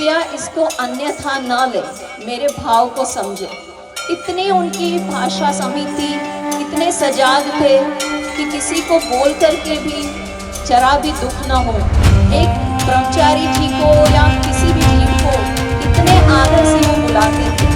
कृपया इसको अन्यथा न ले। मेरे भाव को समझे। इतने उनकी भाषा समिति, इतने सजाग थे कि किसी को बोल करके भी जरा भी दुख न हो। एक ब्रह्मचारी जी को या किसी भी जीव को इतने आदर से वो बुलाते थे।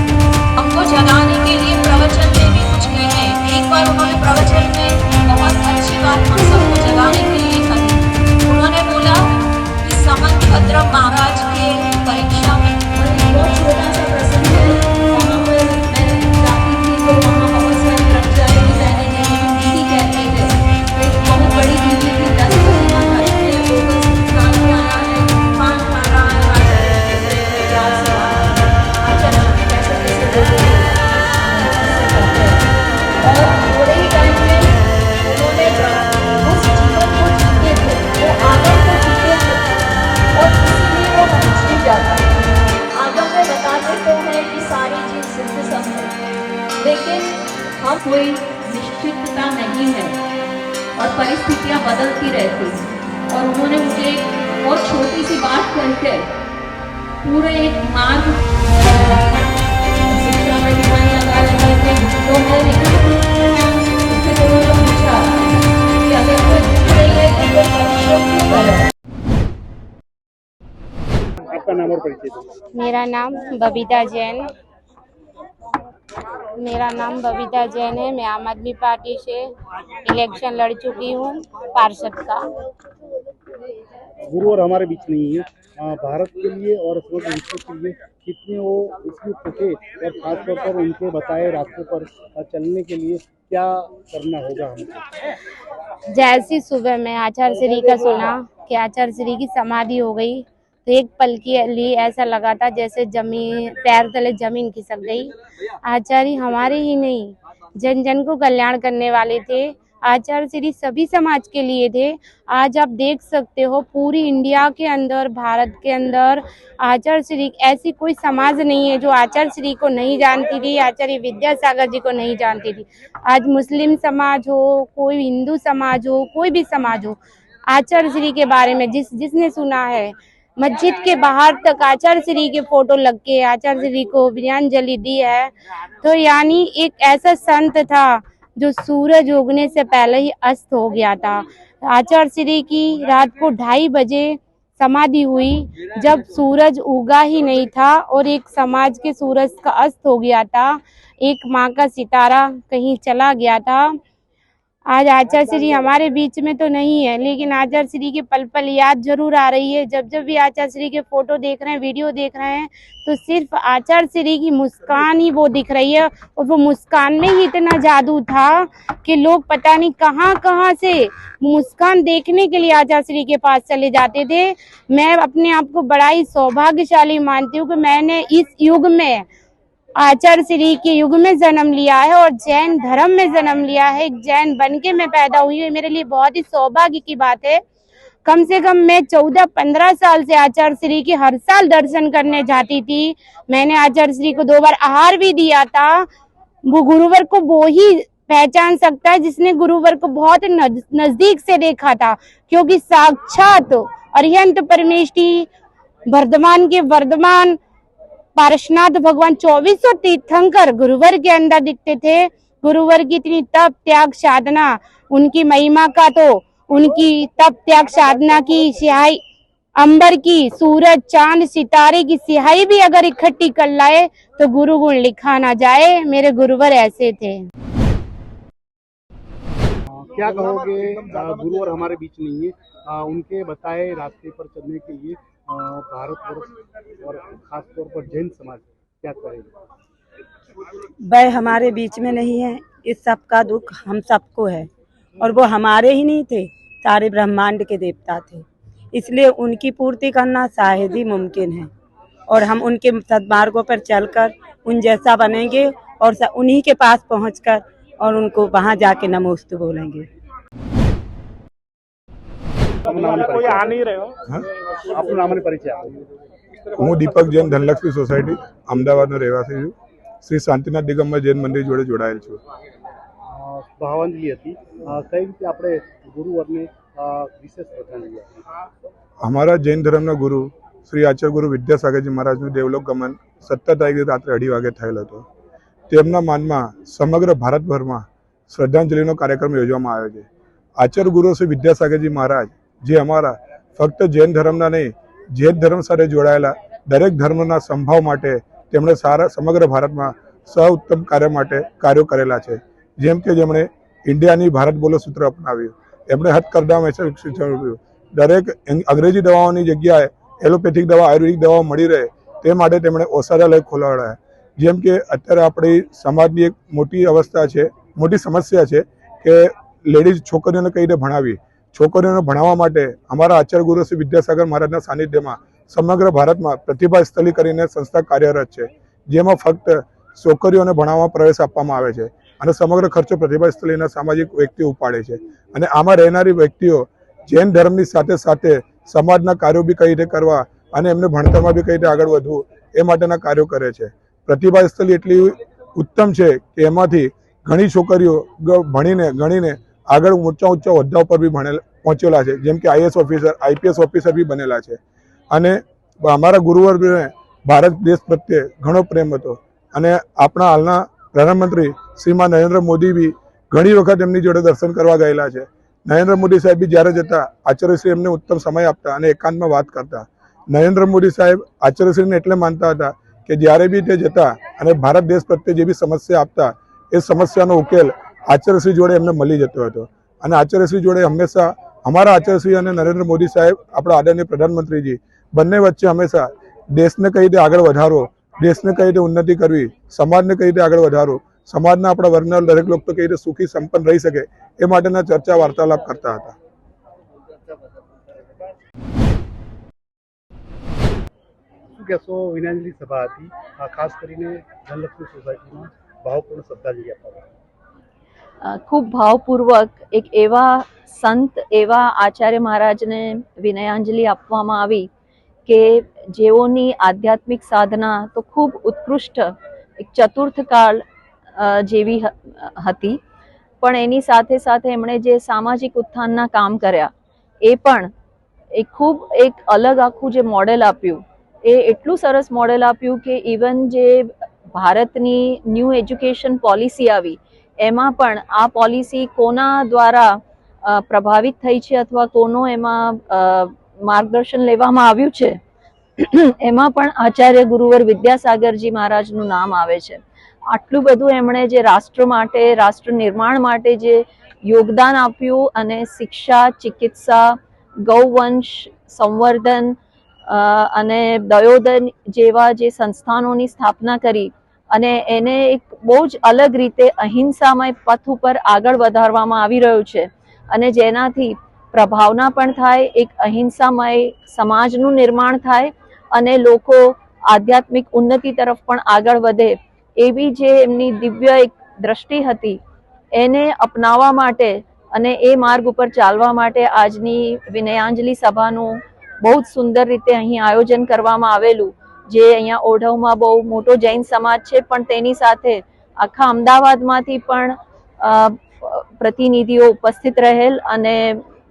और परिस्थितियाँ बदलती रहती। और उन्होंने मुझे एक बहुत छोटी सी बात करके पूरे एक मार्ग शिक्षा में ध्यान लगा रहे थे तो मैंने पूछा कि अगर कोई दुख रही है तो वो परिश्रम क्यों करे आपका नाम और परिचय मेरा नाम बबीता जैन मेरा नाम बबीता जैन है मैं आम आदमी पार्टी से इलेक्शन लड़ चुकी हूँ पार्षद का। गुरु और हमारे बीच नहीं है। आ, भारत के लिए और विश्व के लिए कितने वो उपयुक्त थे और खासतौर पर उनके बताए रास्तों पर चलने के लिए क्या करना होगा हमको? जैसी सुबह में आचार्य श्री का सुना कि आचार्य श्री की समाधि हो गई। तो एक पल के लिए ऐसा लगा था जैसे ज़मीन, पैर तले ज़मीन खिसक गई। आचार्य हमारे ही नहीं जन जन को कल्याण करने वाले थे। आचार्य श्री सभी समाज के लिए थे। आज आप देख सकते हो पूरी इंडिया के अंदर, भारत के अंदर, आचार्य श्री ऐसी कोई समाज नहीं है जो आचार्य श्री को नहीं जानती थी, आचार्य विद्यासागर जी को नहीं जानती थी। आज मुस्लिम समाज हो, कोई हिंदू समाज हो, कोई भी समाज हो, आचार्य श्री के बारे में जिस, जिसने सुना है मस्जिद के बाहर तक आचार्य श्री के फ़ोटो लग के आचार्य श्री को विज्ञानजलि दी है। तो यानी एक ऐसा संत था जो सूरज उगने से पहले ही अस्त हो गया था। आचार्य श्री की रात को ढाई बजे समाधि हुई, जब सूरज उगा ही नहीं था और एक समाज के सूरज का अस्त हो गया था। एक माँ का सितारा कहीं चला गया था। आज आचार्य श्री हमारे बीच में तो नहीं है, लेकिन आचार्य श्री की पल पल याद ज़रूर आ रही है। जब जब भी आचार्य श्री के फ़ोटो देख रहे हैं, वीडियो देख रहे हैं तो सिर्फ़ आचार्य श्री की मुस्कान ही वो दिख रही है, और वो मुस्कान में ही इतना जादू था कि लोग पता नहीं कहाँ कहाँ से मुस्कान देखने के लिए आचार्य श्री के पास चले जाते थे। मैं अपने आप को बड़ा ही सौभाग्यशाली मानती हूँ कि मैंने इस युग में आचार्य श्री के युग में जन्म लिया है और जैन धर्म में जन्म लिया है। एक जैन बन के मैं पैदा हुई हूँ मेरे लिए बहुत ही सौभाग्य की बात है। कम से कम मैं चौदह पंद्रह साल से आचार्य श्री के हर साल दर्शन करने जाती थी। मैंने आचार्य श्री को दो बार आहार भी दिया था। वो गुरुवर को वो ही पहचान सकता है जिसने गुरुवर को बहुत नज़दीक से देखा था, क्योंकि साक्षात अरिहंत परमेष्ठी, वर्धमान के वर्धमान पारसनाथ भगवान चौबीसों तीर्थंकर गुरुवर के अंदर दिखते थे। गुरुवर की इतनी तप त्याग साधना उनकी महिमा का तो उनकी तप त्याग साधना की सिहाई अंबर की सूरज चाँद सितारे की सिहाई भी अगर इकट्ठी कर लाए तो गुरु गुण लिखा ना जाए। मेरे गुरुवर ऐसे थे। क्या कहोगे? आ, गुरु और हमारे बीच नहीं है। उनके बताए रास्ते पर चलने के लिए भारतवर्ष और खासतौर पर जैन समाज क्या करेगा? वह हमारे बीच में नहीं है। इस सब का दुख हम सबको है। और वो हमारे ही नहीं थे, सारे ब्रह्मांड के देवता थे। इसलिए उनकी पूर्ति करना शायद ही मुमकिन है। और हम उनके सदमार्गों पर चलकर, उन जैसा बनेंगे और उन्हीं के पास पहुंचकर और उनको वहाँ जाके नमोस्तु बोलेंगे। આપનું નામ અને પરિચય હું? દીપક જૈન ધનલક્ષ્મી સોસાયટી અમદાવાદનો રહેવાસી છું. શ્રી શાંતિનાથ દિગંબર જૈન મંદિર જોડે જોડાયેલ છું. ભાવાંજલિ હતી. કઈ રીતે આપણે ગુરુવરને વિશેષ શ્રદ્ધાંજલિ અમારા જૈન ધર્મના ગુરુ શ્રી આચાર્ય ગુરુ વિદ્યાસાગરજી મહારાજનું દેવલોક ગમન સત્તર તારીખે રાત્રે અઢી વાગે થયેલ હતો. તેમના માનમાં સમગ્ર ભારતભરમાં શ્રદ્ધાંજલિનો કાર્યક્રમ યોજવામાં આવ્યો છે. આચાર્ય ગુરુ શ્રી વિદ્યાસાગરજી મહારાજ જે અમારા ફક્ત જૈન ધર્મના નહીં, જૈન ધર્મ સાથે જોડાયેલા દરેક ધર્મના સંભાવ માટે તેમણે સારા, સમગ્ર ભારતમાં સૌત્તમ કાર્ય માટે કાર્યો કરેલા છે. જેમ કે જેમણે ઇન્ડિયાની ભારત બોલો સૂત્ર અપનાવ્યું, એમણે હથકરડા મેસેજ સૂચવ્યું દરેક અંગ- અંગ્રેજી દવાઓની જગ્યાએ એલોપેથિક દવા, આયુર્વેદિક દવાઓ મળી રહે, તે માટે તેમણે ઔષધાલય ખોલાવડાયા જેમ કે અત્યારે આપણી સમાજની એક મોટી અવસ્થા છે, મોટી સમસ્યા છે કે લેડીઝ છોકરીઓને કઈ રીતે ભણાવી છોકરીઓને ભણાવવા માટે અમારા આચાર્ય ગુરુ શ્રી વિદ્યાસાગર મહારાજના સાનિધ્યમાં સમગ્ર ભારતમાં પ્રતિભા સ્થલી કરીને સંસ્થા કાર્યરત છે, જેમાં ફક્ત છોકરીઓને ભણાવવા પ્રવેશ આપવામાં આવે છે અને સમગ્ર ખર્ચો પ્રતિભા સ્થલીના સામાજિક વ્યક્તિઓ ઉપાડે છે. અને આમાં રહેનારી વ્યક્તિઓ જૈન ધર્મની સાથે સાથે સમાજના કાર્યો બી કઈ રીતે કરવા અને એમને ભણતરમાં બી કઈ રીતે આગળ વધવું એ માટેના કાર્યો કરે છે. પ્રતિભા સ્થલી એટલી ઉત્તમ છે કે એમાંથી ઘણી છોકરીઓ ભણીને ગણીને આગળ ઊંચા ઊંચા હોદ્દા ઉપર બી પહોંચેલા છે. જેમ કે આઈએસ ઓફિસર આઈપીએસ ઓફિસર બી બનેલા છે. અને અમારા ગુરુવર્ગને ભારત દેશ પ્રત્યે ઘણો પ્રેમ હતો. અને આપણા હાલના પ્રધાનમંત્રી શ્રીમાન નરેન્દ્ર મોદી બી ઘણી વખત એમની જોડે દર્શન કરવા ગયેલા છે. નરેન્દ્ર મોદી સાહેબ બી જ્યારે જતા, આચાર્યશ્રી એમને ઉત્તમ સમય આપતા અને એકાંતમાં વાત કરતા. નરેન્દ્ર મોદી સાહેબ આચાર્યશ્રીને એટલે માનતા હતા કે જ્યારે બી તે જતા અને ભારત દેશ પ્રત્યે જે બી સમસ્યા આપતા, એ સમસ્યાનો ઉકેલ આચાર્યશ્રી જોડે એમને મળી જતો હતો. અને આચાર્યશ્રી જોડે હંમેશા અમારા આચાર્યશ્રી અને નરેન્દ્ર મોદી સાહેબ, આપણા આદરણીય પ્રધાનમંત્રીજી, બંને વચ્ચે હંમેશા દેશને કઈ રીતે આગળ વધારો દેશને કઈ રીતે ઉન્નતિ કરવી, સમાજને કઈ રીતે આગળ વધારો સમાજના આપણા વર્ગના દરેક લોકો કઈ રીતે સુખી સંપન્ન રહી શકે એ માટેના ચર્ચા વાર્તાલાપ કરતા હતા. કહેશો સભા હતી? ખાસ કરીને ધનલક્ષ્મી સોસાયટીમાં ભાવપૂર્ણ શ્રદ્ધાંજલિ આપવામાં ખૂબ ભાવપૂર્વક એક એવા સંત, એવા આચાર્ય મહારાજને વિનયાંજલિ આપવામાં આવી કે જેઓની આધ્યાત્મિક સાધના તો ખૂબ ઉત્કૃષ્ટ, એક ચતુર્થ કાળ જેવી હતી. પણ એની સાથે સાથે એમણે જે સામાજિક ઉત્થાનના કામ કર્યા, એ પણ એ ખૂબ એક અલગ આખું જે મોડેલ આપ્યું, એ એટલું સરસ મોડેલ આપ્યું કે ઇવન જે ભારતની ન્યૂ એજ્યુકેશન પોલિસી આવી એમાં પણ આ પોલિસી કોના દ્વારા પ્રભાવિત થઈ છે અથવા કોનો એમાં માર્ગદર્શન લેવામાં આવ્યું છે? એમાં પણ આચાર્ય ગુરુવર વિદ્યાસાગરજી મહારાજનું નામ આવે છે. આટલું બધું એમણે જે રાષ્ટ્ર માટે, રાષ્ટ્ર નિર્માણ માટે જે યોગદાન આપ્યું અને શિક્ષા, ચિકિત્સા, ગૌવંશ, સંવર્ધન અને દયોદન જેવા જે સંસ્થાનોની સ્થાપના કરી અને એને એક બહુ જ અલગ રીતે અહિંસામય પથ ઉપર આગળ વધારવામાં આવી રહ્યું છે. અને જેનાથી પ્રભાવના પણ થાય, એક અહિંસામય સમાજનું નિર્માણ થાય અને લોકો આધ્યાત્મિક ઉન્નતિ તરફ પણ આગળ વધે એવી જે એમની દિવ્ય એક દ્રષ્ટિ હતી, એને અપનાવવા માટે અને એ માર્ગ ઉપર ચાલવા માટે આજની વિનયાંજલિ સભાનું બહુ જ સુંદર રીતે અહીં આયોજન કરવામાં આવેલું. જે અહીંયા ઓઢવમાં બહુ મોટો જૈન સમાજ છે, પણ તેની સાથે આખા અમદાવાદમાંથી પણ પ્રતિનિધિઓ ઉપસ્થિત રહેલ અને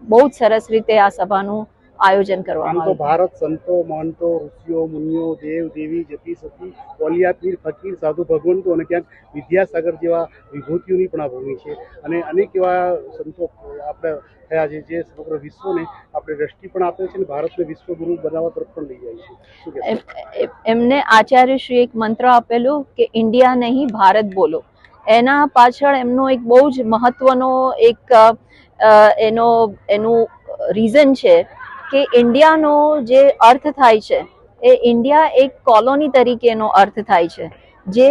બહુ જ સરસ રીતે આ સભાનું આયોજન કરવામાં તો આવ્યું. ભારત સંતો મહંતો ઋષિઓ મુનિઓ દેવ દેવી જતી સતી કોલિયા પીર ફકીર સાધુ ભગવંતો અને ક્યાંક વિદ્યાસાગર જેવા વિભૂતિઓની પણ આ ભૂમિ છે. અને અનેક એવા સંતો આપણે થયા છે જે સમગ્ર વિશ્વને આપણે દ્રષ્ટિ પણ આપે છે અને ભારતને વિશ્વગુરુ બનાવવા તરફ પણ લઈ જાય છે. એમને આચાર્યશ્રી એક મંત્ર આપેલું કે ઇન્ડિયા નહીં ભારત બોલો. એના પાછળ એમનો એક બહુ જ મહત્વનો એક એનો એનું રીઝન છે કે ઇન્ડિયાનો જે અર્થ થાય છે, એ ઇન્ડિયા એક કોલોની તરીકેનો અર્થ થાય છે. જે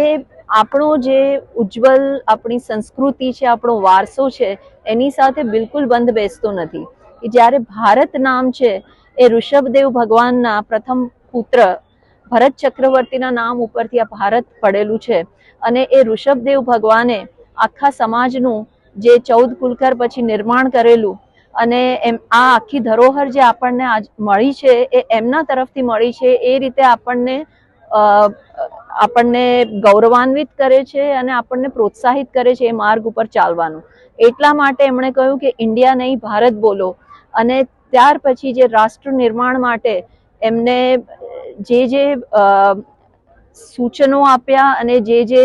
આપણો જે ઉજ્જવલ આપણી સંસ્કૃતિ છે, આપણો વારસો છે, એની સાથે બિલકુલ બંધ બેસતો નથી. જ્યારે ભારત નામ છે, એ ઋષભદેવ ભગવાનના પ્રથમ પુત્ર ભરત ચક્રવર્તીના નામ ઉપરથી આ ભારત પડેલું છે. અને એ ઋષભદેવ ભગવાને આખા સમાજનું જે ચૌદ કુલકર પછી નિર્માણ કરેલું અને એમ આ આખી ધરોહર જે આપણને આજ મળી છે, એ એમના તરફથી મળી છે, એ રીતે આપણને આપણને ગૌરવાન્વિત કરે છે અને આપણને પ્રોત્સાહિત કરે છે એ માર્ગ ઉપર ચાલવાનું. એટલા માટે એમણે કહ્યું કે ઇન્ડિયા નહીં, ભારત બોલો. અને ત્યાર પછી જે રાષ્ટ્ર નિર્માણ માટે એમને જે જે સૂચનો આપ્યા અને જે જે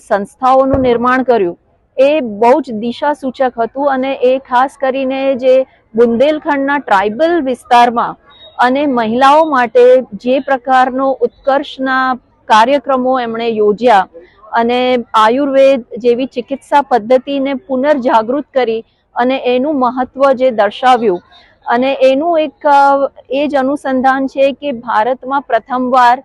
સંસ્થાઓનું નિર્માણ કર્યું એ બહુ જ દિશા સૂચક હતું અને એ ખાસ કરીને જે બુંદેલખંડના ટ્રાઇબલ વિસ્તારમાં અને મહિલાઓ માટે જે પ્રકારનો ઉત્કર્ષના કાર્યક્રમો એમણે યોજ્યા અને આયુર્વેદ જેવી ચિકિત્સા પદ્ધતિને પુનર્જાગૃત કરી અને એનું મહત્વ જે દર્શાવ્યું. અને એનું એક એ જ અનુસંધાન છે કે ભારતમાં પ્રથમવાર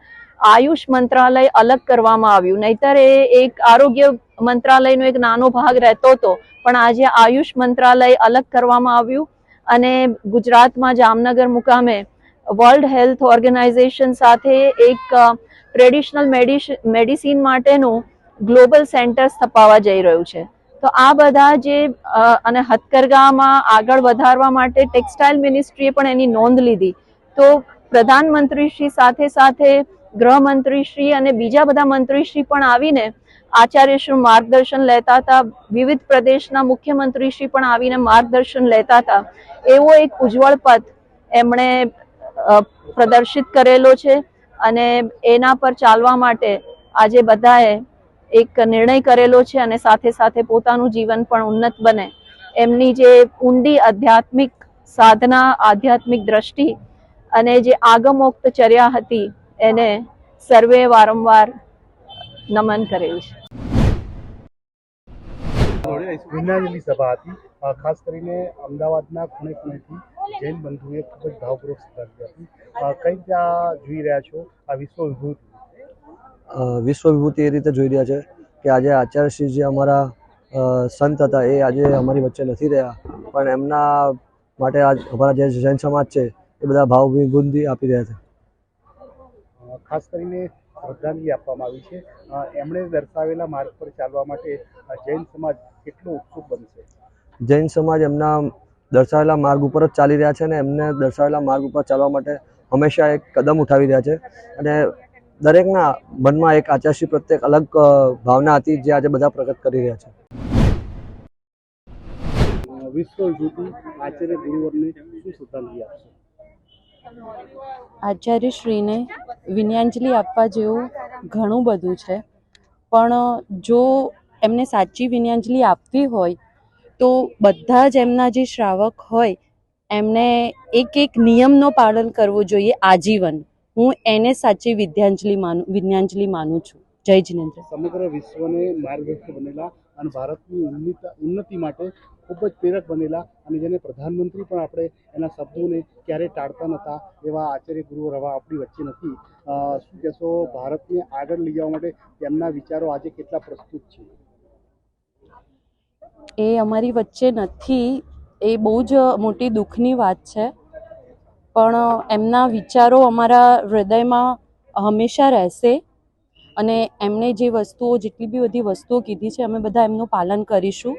આયુષ મંત્રાલય અલગ કરવામાં આવ્યું. નહીતર એ એક આરોગ્ય મંત્રાલયનો એક નાનો ભાગ રહેતો હતો પણ આજે આયુષ મંત્રાલય અલગ કરવામાં આવ્યું અને ગુજરાતમાં જામનગર મુકામે વર્લ્ડ હેલ્થ ઓર્ગેનાઇઝેશન સાથે એક ટ્રેડિશનલ મેડિસિન માટેનું ગ્લોબલ સેન્ટર સ્થપાવા જઈ રહ્યું છે. તો આ બધા જે અને હથકરગામાં આગળ વધારવા માટે ટેક્સટાઇલ મિનિસ્ટ્રીએ પણ એની નોંધ લીધી. તો પ્રધાનમંત્રીશ્રી સાથે સાથે ગૃહમંત્રીશ્રી અને બીજા બધા મંત્રીશ્રી પણ આવીને આચાર્યશ્રી માર્ગદર્શન લેતા હતા. વિવિધ પ્રદેશના મુખ્યમંત્રીશ્રી પણ આવીને માર્ગદર્શન લેતા હતા. એવો એક ઉજ્જવળ પથ એમણે પ્રદર્શિત કરેલો છે અને એના પર ચાલવા માટે આજે બધાએ એક નિર્ણય કરેલો છે અને સાથે સાથે પોતાનું જીવન પણ ઉન્નત બને. એમની જે ઊંડી આધ્યાત્મિક સાધના, આધ્યાત્મિક દ્રષ્ટિ અને જે આગમોક્ત ચર્યા હતી એને સર્વે વારંવાર નમન કરેલ છે. સભા હતી. ખાસ કરીને અમદાવાદના ખૂણે ખૂણેથી જૈન બંધુએ ખૂબ જ ભાવપૂર્વક સ્વીકારી હતી. કઈ રીતે આ જોઈ રહ્યા છો? આ વિશ્વ વિભૂતિ વિશ્વ વિભૂતિ એ રીતે જોઈ રહ્યા છે કે આજે આચાર્યશ્રી જે અમારા સંત હતા એ આજે અમારી વચ્ચે નથી રહ્યા. પણ એમના માટે આજ અમારા જે જૈન સમાજ છે એ બધા ભાવ વિભૂતિ આપી રહ્યા છે. ખાસ કરીને શ્રદ્ધાંજલિ આપવામાં આવી છે. એમણે દર્શાવેલા માર્ગ પર ચાલવા માટે જૈન સમાજ કેટલો ઉત્સુક બનશે? જૈન સમાજ એમના દર્શાવેલા માર્ગ ઉપર જ ચાલી રહ્યા છે અને એમને દર્શાવેલા માર્ગ ઉપર ચાલવા માટે હંમેશા એક કદમ ઉઠાવી રહ્યા છે. અને દરેકના મનમાં એક આચાર્યશ્રી પ્રત્યે અલગ ભાવના હતી જે આજે બધા પ્રગટ કરી રહ્યા છે. વિશ્વ આચાર્ય ગુરુવરને શું શ્રદ્ધાંજલિ આપશે? આચાર્યશ્રીને વિનયાંજલિ આપવા જેવું ઘણું બધું છે. પણ, જો એમને સાચી વિનયાંજલિ આપવી હોય, તો બધા જ એમના જે શ્રાવક હોય, એમને એક એક નિયમનો પાલન કરવું જોઈએ આજીવન. હું એને સાચી વિદ્યાંજલિ માનું, વિનયાંજલિ માનું છું. જય જિનેન્દ્ર. સમગ્ર વિશ્વને માર્ગદર્શક બનેલા અને ભારતની ઉન્નતિ માટે ખૂબ જ પ્રેરક બનેલા અને જેને પ્રધાનમંત્રી પણ આપણે એના શબ્દોને ક્યારેય ટાળતા નહોતા એવા આચાર્ય ગુરુ રવા આપણી વચ્ચે નથી. શું કહેશો? ભારતને આગળ લઈ જવા માટે તેમના વિચારો આજે કેટલા પ્રસ્તુત છે? એ અમારી વચ્ચે નથી. એ બહુ જ મોટી દુઃખની વાત છે. પણ એમના વિચારો અમારા હૃદયમાં હંમેશા રહેશે. અને એમણે જે વસ્તુઓ, જેટલી બી બધી વસ્તુઓ કીધી છે, અમે બધા એમનું પાલન કરીશું.